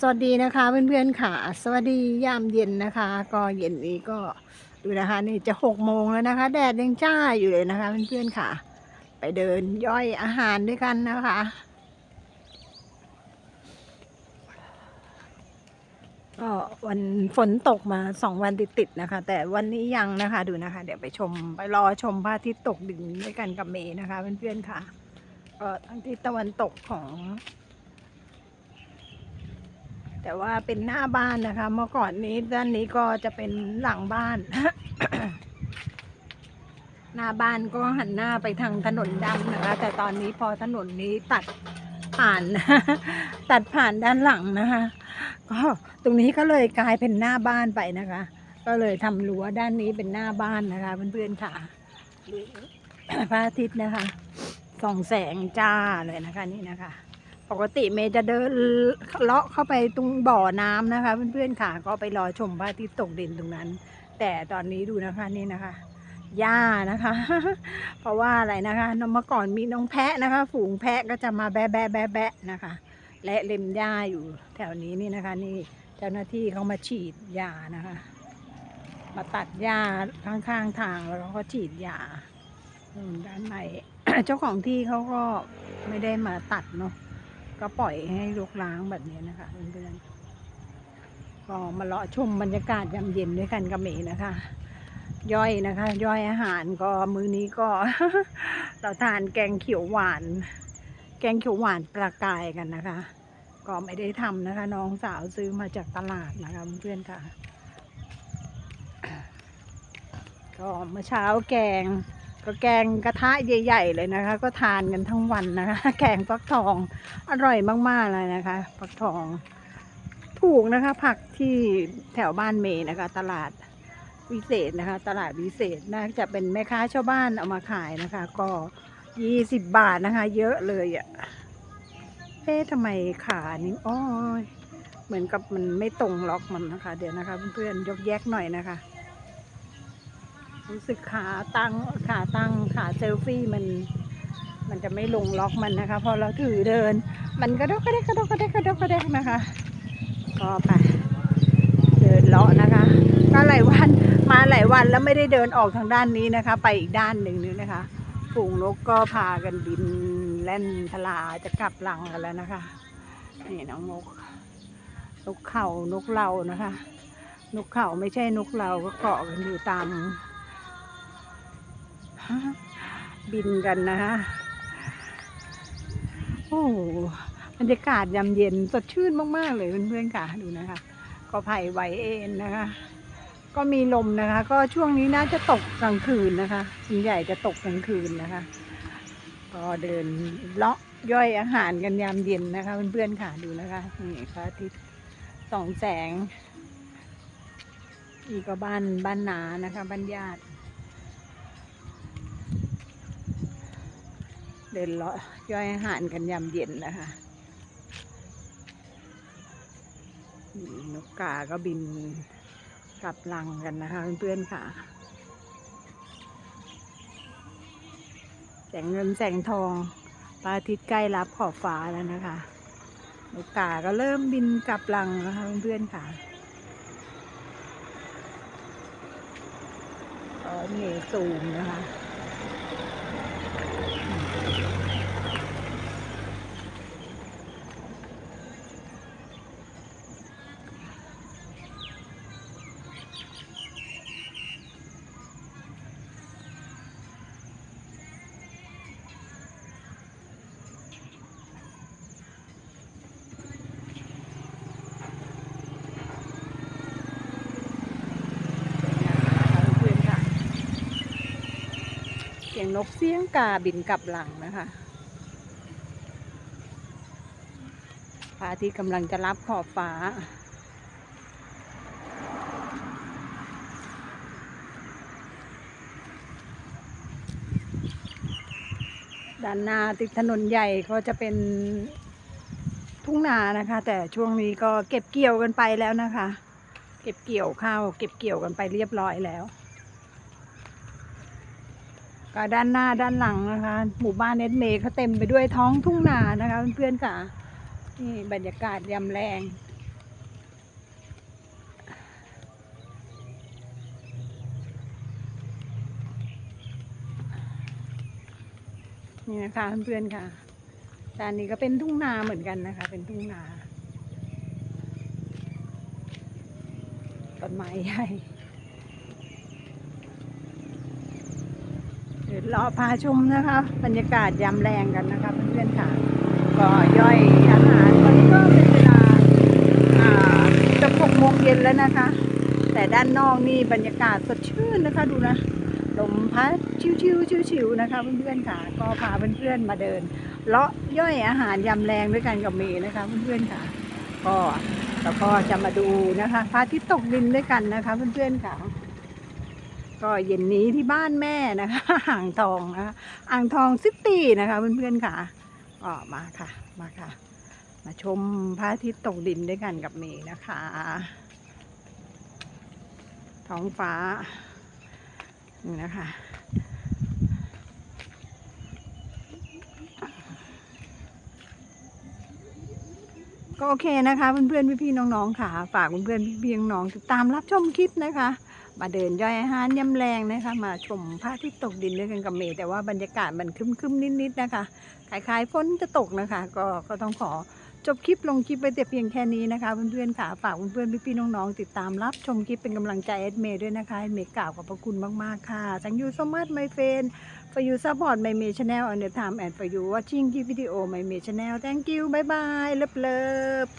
สวัสดีนะคะเพื่อนๆค่ะ สวัสดียามเย็นนะคะ ก็เย็นนี้ก็ดูนะคะนี่จะหกโมงแล้วนะคะ แดดยังจ้าอยู่เลยนะคะเพื่อนๆค่ะ ไปเดินย่อยอาหารด้วยกันนะคะก็วันฝนตกมาสองวันติดๆนะคะ แต่วันนี้ยังนะคะดูนะคะ เดี๋ยวไปชมไปรอชมพระอาทิตย์ตกดินด้วยกันกับเมย์นะคะเพื่อนๆค่ะก็ทั้งทิศตะวันตกของ แต่ว่าเป็นหน้าบ้านนะคะ เมื่อก่อนนี้ด้านนี้ก็จะเป็นหลังบ้าน หน้าบ้านก็หันหน้าไปทางถนนดำนะคะ แต่ตอนนี้พอถนนนี้ตัดผ่าน ตัดผ่านด้านหลังนะคะ ก็ตรงนี้ก็เลยกลายเป็นหน้าบ้านไปนะคะ ก็เลยทำรั้วด้านนี้เป็นหน้าบ้านนะคะเพื่อนๆค่ะพระอาทิตย์นะคะส่องแสงจ้าเลยนะคะนี่นะคะ ปกติเมย์จะเดินเลาะเข้าไปตรงบ่อน้ำนะคะ เพื่อนๆค่ะก็ไปรอชมพระอาทิตย์ตกดินตรงนั้น แต่ตอนนี้ดูนะคะนี่นะคะหญ้านะคะ เพราะว่าอะไรนะคะเมื่อก่อนมีน้องแพะนะคะ ฝูงแพะก็จะมาแบะแบะแบะแบะนะคะ และเล็มหญ้าอยู่แถวนี้นี่นะคะ นี่เจ้าหน้าที่เขามาฉีดยานะคะ มาตัดหญ้าข้างๆทางแล้วก็ฉีดยาด้านในเจ้าของที่เขาก็ไม่ได้มาตัดเนาะ ก็ปล่อยให้รกล้างแบบนี้นะคะเพื่อนๆก็มาเลาะชมบรรยากาศยามเย็นด้วยกันกับเมย์นะคะ ย่อยนะคะ ย่อยอาหารก็มื้อนี้ก็ เราทานแกงเขียวหวาน แกงเขียวหวานปลากายกันนะคะ ก็ไม่ได้ทำนะคะ น้องสาวซื้อมาจากตลาดนะคะเพื่อนๆค่ะ ก็เมื่อเช้าแกง ก็แกงกระทะใหญ่ ๆ เลยนะคะ ก็ทานกันทั้งวันนะคะ แกงฟักทองอร่อยมากๆเลยนะคะฟักทอง ถูกนะคะ ผักที่แถวบ้านเมย์นะคะ ตลาดวิเศษนะคะ ตลาดวิเศษน่าจะเป็นแม่ค้าชาวบ้านเอามาขายนะคะ ก็ยี่สิบบาทนะคะ เยอะเลยอะ่ะเอ๊ะทำไมขานี่อ้อยเหมือนกับมันไม่ตรงล็อกมันนะคะ เดี๋ยวนะคะ เพื่อนๆยกแยกหน่อยนะคะ รู้สึกขาตั้งขาตั้งขาเซลฟี่มัน มันจะไม่ลงล็อกมันนะคะ พอเราถือเดิน มันกระดกกระเดกกระดกกระเดกกระดกกระเดกนะคะ ก็ไปเดินเลาะนะคะ ก็หลายวันมาหลายวันแล้วไม่ได้เดินออกทางด้านนี้นะคะ ไปอีกด้านหนึ่งนึงนะคะฝูงนกก็พากันบินเล่นทลาจะกลับหลังกันแล้วนะคะนี่น้องนกนกเขานกเรานะคะ นกเขาไม่ใช่นกเราก็เกาะกันอยู่ตาม บินกันนะคะโอ้บรรยากาศยามเย็นสดชื่นมาก ๆ เลยเพื่อนๆค่ะดูนะคะ ก็ไผ่ไหวเอ็นนะคะ ก็มีลมนะคะ ก็ช่วงนี้น่าจะตกกลางคืนนะคะส่วนใหญ่จะตกกลางคืนนะคะ ก็เดินเลาะย่อยอาหารกันยามเย็นนะคะเพื่อนๆค่ะดูนะคะนี่พระอาทิตย์สองแสงนี่ก็บ้านบ้านนานะคะบ้านญาติ เดินเลาะย่อยอาหารกันยามเย็นนะคะนกกาก็บินกลับรังกันนะคะเพื่อนๆค่ะ แสงเงินแสงทองพระอาทิตย์ใกล้รับขอบฟ้าแล้วนะคะนกกาก็เริ่มบินกลับรังนะคะเพื่อนๆค่ะก็นี่ซูมนะคะ เพื่อนๆค่ะเสียง นกเสี้ยงกาบินกลับหลังนะคะพระอาทิตย์กำลังจะรับขอบฟ้า ด้านหน้าติดถนนใหญ่ก็จะเป็นทุ่งนานะคะ แต่ช่วงนี้ก็เก็บเกี่ยวกันไปแล้วนะคะ เก็บเกี่ยวข้าวเก็บเกี่ยวกันไปเรียบร้อยแล้ว ก็ด้านหน้าด้านหลังนะคะ หมู่บ้านเน็ตเมย์เขาเต็มไปด้วยท้องทุ่งนานะคะเพื่อนๆค่ะนี่บรรยากาศยามแรงนี่นะคะเพื่อนๆค่ะด้านนี้ก็เป็นทุ่งนาเหมือนกันนะคะ เป็นทุ่งนาต้นไม้ใหญ่ รอพาชมนะคะ บรรยากาศยามแรงกันนะคะเพื่อนๆค่ะ ก็ย่อยอาหารตอนนี้ก็เป็นเวลาจะหกโมงเย็นแล้วนะคะ แต่ด้านนอกนี่บรรยากาศสดชื่นนะคะดูนะลมพัดชิวๆชิวๆนะคะเพื่อนๆค่ะ ก็พาเพื่อนๆมาเดินเลาะย่อยอาหารยำแรงด้วยกันกับเมย์นะคะเพื่อนๆค่ะ ก็แล้วก็จะมาดูนะคะพระอาทิตย์ตกดินด้วยกันนะคะเพื่อนๆค่ะ ก็เย็นนี้ที่บ้านแม่นะคะอ่างทองนะคะอ่างทองซิตี้นะคะเพื่อนๆค่ะก็มาค่ะมาค่ะ มาชมพระอาทิตย์ตกดินด้วยกันกับเมย์นะคะ ท้องฟ้านี่นะคะก็โอเคนะคะเพื่อนๆพี่ๆน้องๆค่ะ ฝากเพื่อนๆพี่ๆน้องๆติดตามรับชมคลิปนะคะ มาเดินย่อยอาหารยำแรงนะคะ มาชมพระอาทิตย์ตกดินด้วยกันกับเมย์แต่ว่าบรรยากาศมันครึมนิดๆนะคะคล้ายๆฝนจะตกนะคะ ก็ก็ต้องขอจบคลิปลงคลิปไปแต่เพียงแค่นี้นะคะเพื่อนๆค่ะฝากเพื่อนๆพี่ๆน้องๆติดตามรับชมคลิปเป็นกำลังใจแอดเมย์ด้วยนะคะแอดเมย์กล่าวขอบพระคุณมากๆค่ะ thank you so much my friend for you support my May channel on the time and for you watching this video my May channel thank you bye bye love love